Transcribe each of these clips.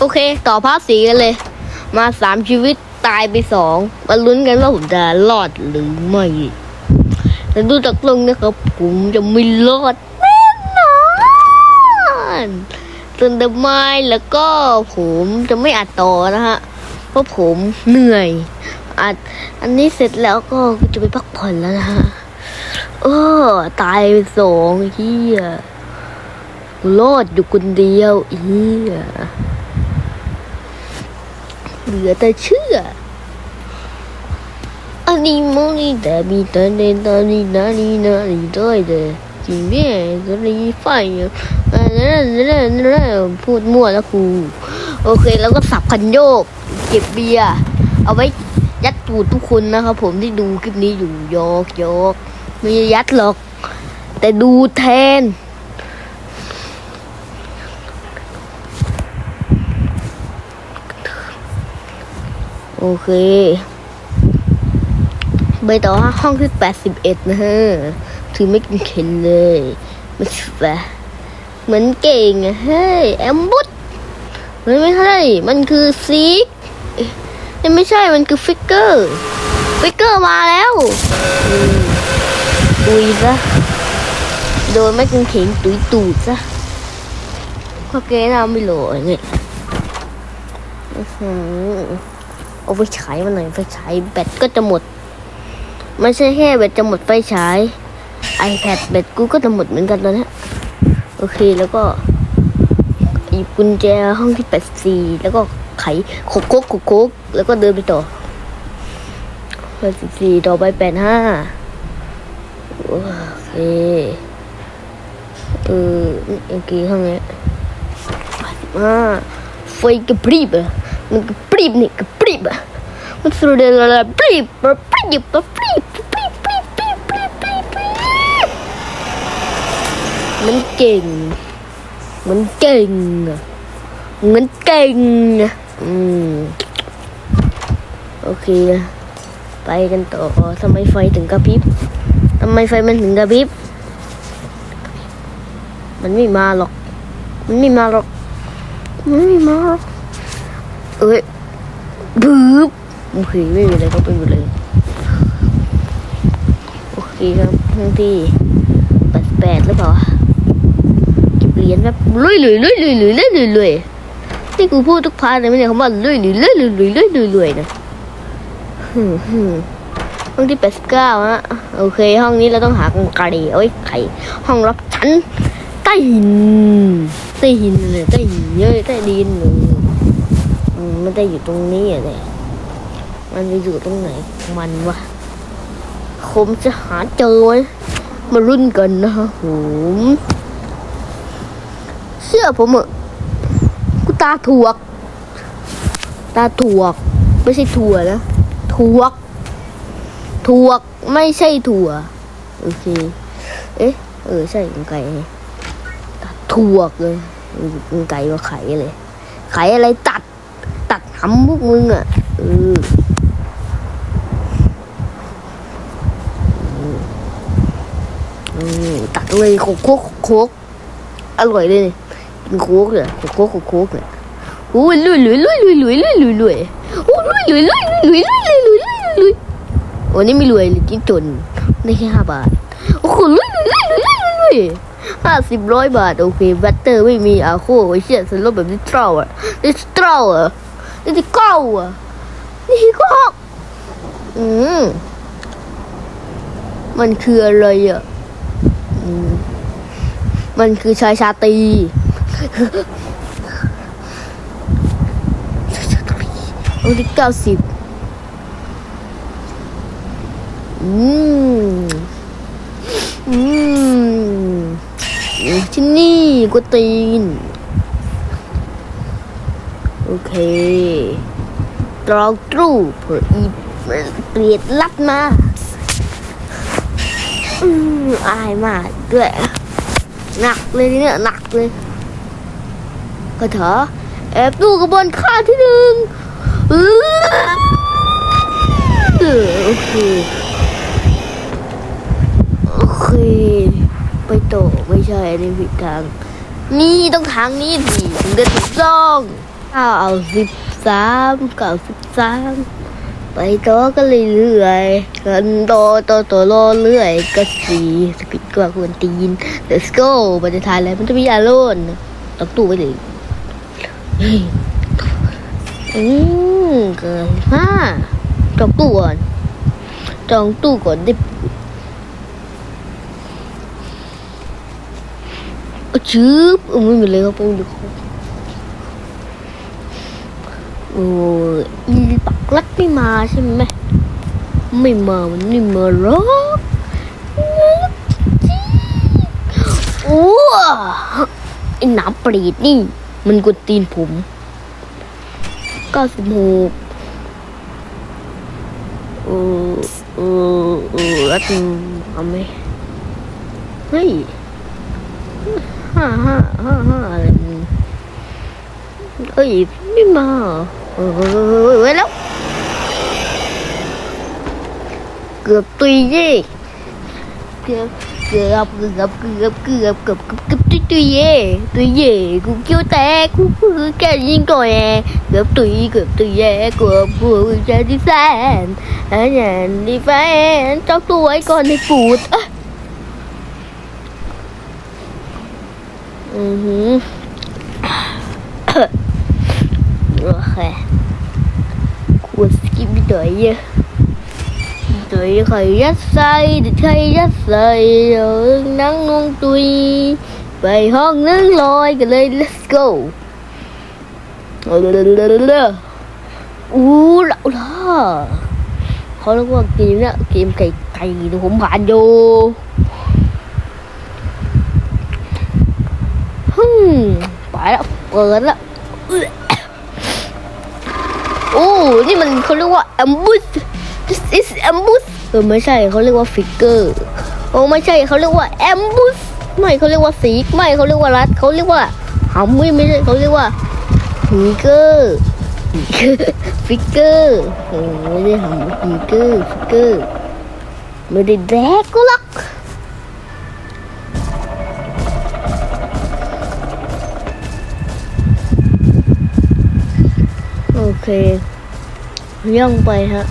โอเค ต่อภาคสีกันเลย มาสามชีวิตตายไปสองมาลุ้นกันว่าผมจะรอดหรือไม่แต่ดูจากตรงนะครับ ผมจะไม่รอดแน่นอนส่วนเดอะไมล์แล้วก็ผมจะไม่อัดต่อนะฮะ เพราะผมเหนื่อย อัด อันนี้เสร็จแล้วก็จะไปพักผ่อนแล้วนะฮะเออตายไปสองเฮียรอดอยู่คนเดียวเฮีย เหลือแต่เชื่ออันนี้มองนี่แต่มีแต่เดินตอนนี้นานี่นานี่ด้วยเด้อจริงแม่ก็รีไฟอะอ่าพูดมั่วแล้วครูโอเคแล้วก็สับคันโยก เก็บเบียร์เอาไว้ยัดตูดทุกคนนะครับผมที่ดูคลิปนี้อยู่ยอกยอกไม่ยัดหรอก แต่ดูแทน โอเคไปต่อห้องที่แปดสิบเอ็ดนะฮะ ถือไม่กินเข็นเลยมันแบบเหมือนเก่งอะเฮ้ยแอมบุตมันไม่ใช่ มันคือซีกเอ๊ะมันไม่ใช่ มันคือฟิกเกอร์ ฟิกเกอร์มาแล้วอืมตุยซะ โดนไม่กินเข็งตุยตูดซะพอเกน่าไม่หลเนี่ยอื้อหือ เอาไปฉายมาหน่อยไฟฉายแบตก็จะหมด ไม่ใช่แค่แบตจะหมดไฟฉาย iPad แบตกูก็จะหมดเหมือนกันตอนนี้โอเคแล้วก็หยิบกุญแจห้องที่แปดสี่แล้วก็ไขโคกโคกโคกโคกแล้วก็เดินไปต่อแปดสิบสี่ต่อไปแปดห้าโอเคเออโอเคห้องนี้แปดสิบห้าไฟกระพริบอะมันกระพริบนี่กระ มันเลยละพริบปะพริบปะพริบพริบพริบพริบพริบพริบพริบมันเก่ง มันเก่ง มันเก่งอะอืม โอเค ไปกันต่อทำไมไฟถึงกระพริบทำไมไฟมันถึงกระพริบ มันไม่มาหรอก มันไม่มาหรอก มันไม่มาหรอก เอ้ยบึ๊บ โอเคไม่มีอะไรก็ไปหมดเลย โอเคครับห้องที่แปดแปดหรือเปล่าเก็บเหรียญแบบลุยลุยลุยลุยลุยลุยลุยลุยนี่กูพูดทุกพาร์ทเลยไม่ใช่คำว่าลุยลุยลุยลุยลุยลุยลุยลุยนะห้องที่แปดสิบเก้าฮะโอเค ห้องนี้เราต้องหากางไกรเอาไว้ไขห้องรับชั้นใต้หินใต้หินเลยใต้หินเยอะใต้ดินเลยมมันจะอยู่ตรงนี้อะเนี่ย มันจะอยู่ตรงไหน มันวะผมจะหาเจอไหมมารุ่นกันนะฮะผมเชื่อผมเอะกูตาถั่วกตาถั่วกไม่ใช่ถั่วนะถั่วกถั่วกไม่ใช่ถั่วโอเค เอ๊ะ เออใช่กางไก่ตาถั่วกเลยกางไก่ว่าไข่เลยไข่อะไรตัด ตัดหำพวกมึงอะเออมตัด เลยโคกโคกโคกอร่อยเลยกินโคกเลยโค้กโคกโคกเนี่ยโอ้ยลุยลุยลุยลุยลุยลุยลุยลุยโอ้ลุยลุยลุยลุยลุยลุยลุยลุยลุยวันนี้ไม่รวยเลยกินจนได้แค่ห้าบาทโอ้โหลุยลุยลุยลุยลุยลุยห้าสิบร้อยบาทโอเคแบตเตอร์ไม่มีอาโคไอ้เชี่ยสลบแบบดิจิตอลอะดิจิตอลอะดิจิตอลอะนี่ก็อืมมันคืออะไรอะ มันคือชายชาตรีองที่เก้าสิบอืม อืม ที่นี่กูตีน โอเคตรองตรูเผื่ออีเปลียดลัดมา อืมอายมากด้วยหนักเลยทีเนี่ยหนักเลยกระเถอะแอบดูกระบวนข้าที่หนึ่งเออเอโอเคโอเค ไปต่อไม่ใช่ในผิดทาง นี่ต้องทางนี้สิถึงจะถูกต้องเก้าเอาสิบสามเก้าสิบสาม ไปต่อก็เลยเรื่อยกันต่อต่อต่อรอเรื่อยก็สีสกิดกว่าควรตีน let's go มันจะทายอะไรมันจะมีอารมณ์ตักตู้ไปเลยอืมเกินห้าจองตู้ก่อนจองตู้ก่อนได้อะชืบเอไม่มีเลยครับผมดูของ โอ้ยอีปักลักไม่มาใช่ไหมไม่มามันไม่มาหรอกโอ้ไอ้หน้ำปรีดนี่ มันกดตีนผมเก้าสิบหกเออเออเออแล้วถึงเอาไหมเฮ้ยห้าห้าห้าห้าอะไรมึงเอ้ยไม่มา Ui lắm Cướp tùy gì? Gặp gặp gặp gặp gặp gặp gặp tùy tùy gì? Tùy gì? Cũng kêu ta cũng cứ kêu nhiên rồi à. nè gặp tùy gặp tùy gì? Cướp cướp ra đi phán. Ở nhà đi phán. Tóc tuổi con đi phụt. Ừ uh -huh trochę kłodzki mi daje. Tôi khỏi rất say, thì thấy rất say, nắng ngon tươi, bài hơn nắng lôi, cái đây let's go. Ú, lậu đó. Khó lắm quá, kìm đó, kìm cày cày nó cũng bạn vô. Hmm, phải lắm, vừa lắm. โอ้นี่มันเขาเรียกว่า ambush this is ambush เออไม่ใช่เขาเรียกว่าฟิกเกอร์โอ้ไม่ใช่เขาเรียกว่า ambush ไม่เขาเรียกว่าสีไม่เขาเรียกว่ารัดเขาเรียกว่าหำไม่ไม่ใช่เขาเรียกว่าฟิกเกอร์ฟิกเกอร์โอ้ไม่ได้หำฟิกเกอร์ฟิกเกอร์ไม่ได้แดกก็หรอก ย่องไปฮะ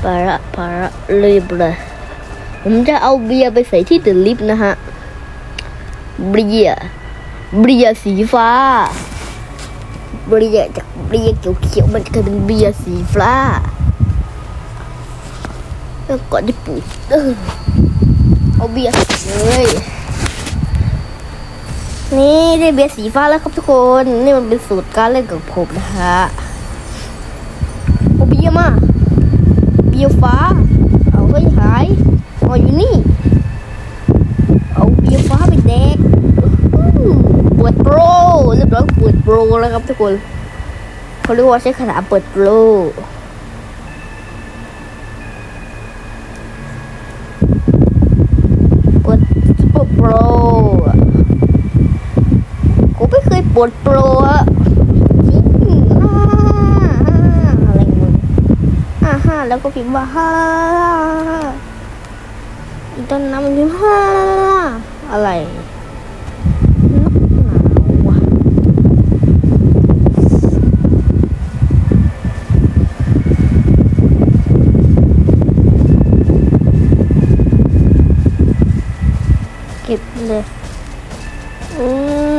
ไปละไปละรีบเลย ผมจะเอาเบียร์ไปใส่ที่เดลิฟต์นะฮะ เบียร์เบียร์สีฟ้า เบียร์จากเบียร์เขียวๆมันจะกลายเป็นเบียร์สีฟ้าแล้วก่อนที่ปุ๋ยเอาเบียร์เลย นี่ได้เบียร์สีฟ้าแล้วครับทุกคน นี่มันเป็นสูตรการเล่นของผมนะฮะเอาเบียร์มาเบียร์ฟ้า เอาเฮ้ยหายเอาอยู่นี่ เอาเบียร์ฟ้าไปแดกปิดโปรเรียบร้อยปิดโปรแล้วครับทุกคนเขาเรียกว่าใช้ขนาดเปิดโปรเปิดซุปเปอร์โปรอะกู ไม่เคยเปิดโปรอะจริงอ่าอะไรมึงห้าห้าแล้วก็พิมพ์ว่าห้าอีต้นน้ำมันพิมพ์ห้าอะไรนกหนาวะเก็บเลยอื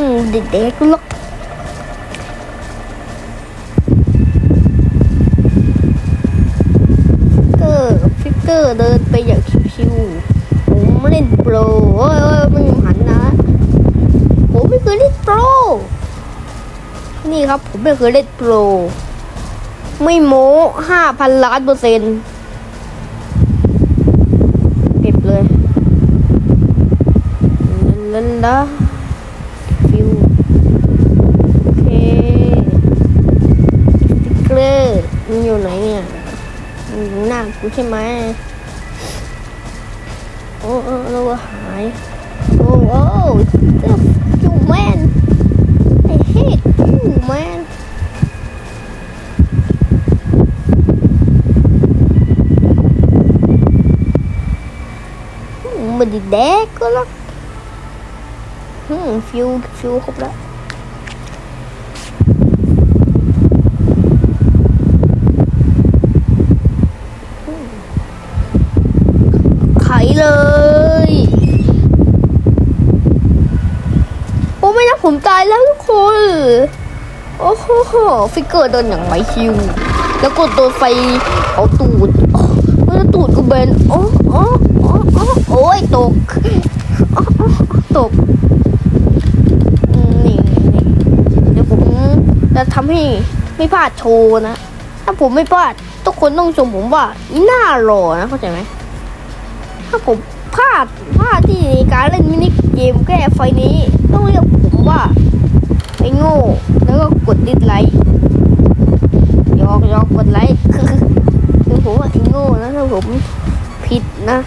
มเด็กๆก็ล็อกอร์ฟิก เกอร์เดินไปอย่างชิวๆผมไม่เล่นโปรโอ้ยโอ้ยมันหันนะผมไม่เคยเล่นโปรนี่ครับผมไม่เคยเล่นโปรไม่โม้ห้าพันล้านเปอร์เซ็นต์เก็บเลยลันละฟิวโอเคสติ๊กเกอร์มันอยู่ไหนเนี่ย มันอยู่หน้ากู ใช่ไหมโอ้โอ้เราหายโอ้โอ้ you man I hate you man มันดีแดกก็แล้วอืมฟิวฟิวครบแล้ว อ้ไม่นะ ผมตายแล้วทุกคน โอ้โห ฟิกเกอร์เดินอย่างไร้คิว แล้วก็โดนไฟเอาตูดแล้วตูดกูเบนโอ้โอ้โอ้โอ้โอ้ยตกโอ้โอ้ตกนี่นี่เดี๋ยวผมจะทำให้ไม่พลาดโชว์นะ ถ้าผมไม่พลาด ทุกคนต้องชมผมว่าอีน้ารอนะเข้าใจไหมถ้าผม พลาดพลาดที่ในการเล่นมินิเกมแก้ไฟนี้ ต้องเรียกผมว่าไอ้โง่ แล้วก็กดดิสไลค์ยอกยอกกดไลค์คือผมว่าไอ้โง่นะถ้าผมผิดนะ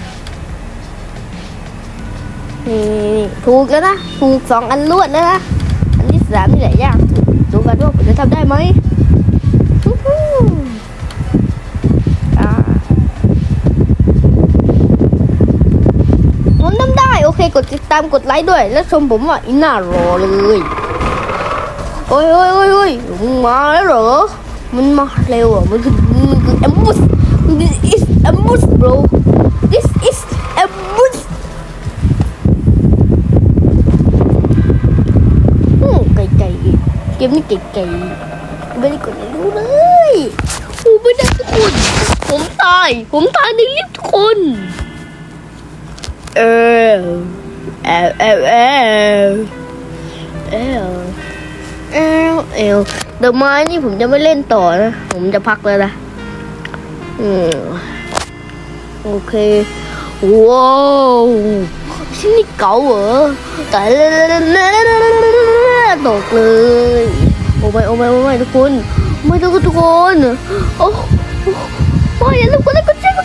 นี่ถูกแล้วนะ ถูกสองอันรวดแล้วนะ อันที่สามนี่แหละยากดูกันว่าผมจะทำได้ไหมฮู้ฮู้อ่า ผมทำได้ โอเค กดไลค์ด้วย แล้วชมผมว่าอินน่ารอเลยโอ้ยโอ้ยโอ้ยโอ้ยมึงมาแล้วเหรอ มันมาเร็วอะ มันคือมันคือ ambush this is ambush bro this is ambush อืมไก่ไก่เกมนี้ไก่ไก่ไม่ได้กดรู้เลยโอ้ไม่ได้ทุกคนผมตาย ผมตายในลิฟต์ทุกคน เออ เอลเอลเอลเอลเอลเอลเดอะไม้นี่ผมจะไม่เล่นต่อนะ ผมจะพักแล้วนะอืมโอเคว้าวชิ้นนี้เก๋าเหรอแต่ตกเลย โอ้ไม่โอ้ไม่โอ้ไม่ทุกคนไม่ทุกคนทุกคนโอ้โอ้อย่าลืมกดไลค์กดแชร์